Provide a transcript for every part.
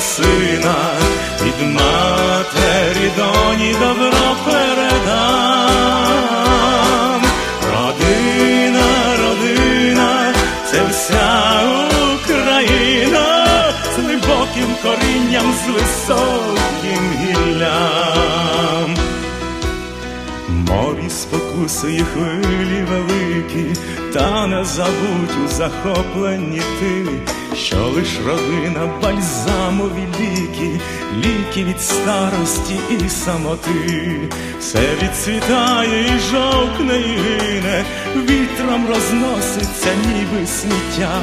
Сина, від матері доні добро передам. Родина, родина, це вся Україна з глибоким корінням, з високим гіллям. Морі спокуси і хвилі великі, та не забудь у захопленні ти, що лиш родина бальзамові ліки, ліки від старості і самоти, все відцвітає і жовкне і гине, вітром розноситься, ніби сміття,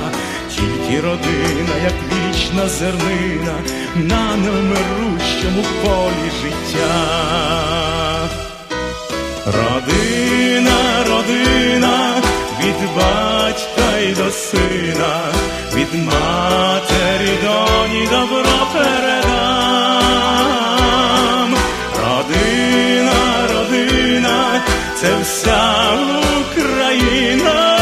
тільки родина, як вічна зернина, на невмирущому полі життя. Родина, це вся Україна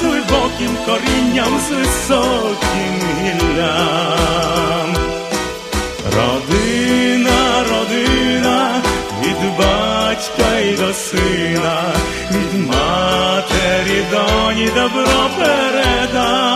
з глибоким корінням, з високим гіллям. Родина, родина, від батька й до сина, від матері доні добро передам.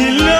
з глибоким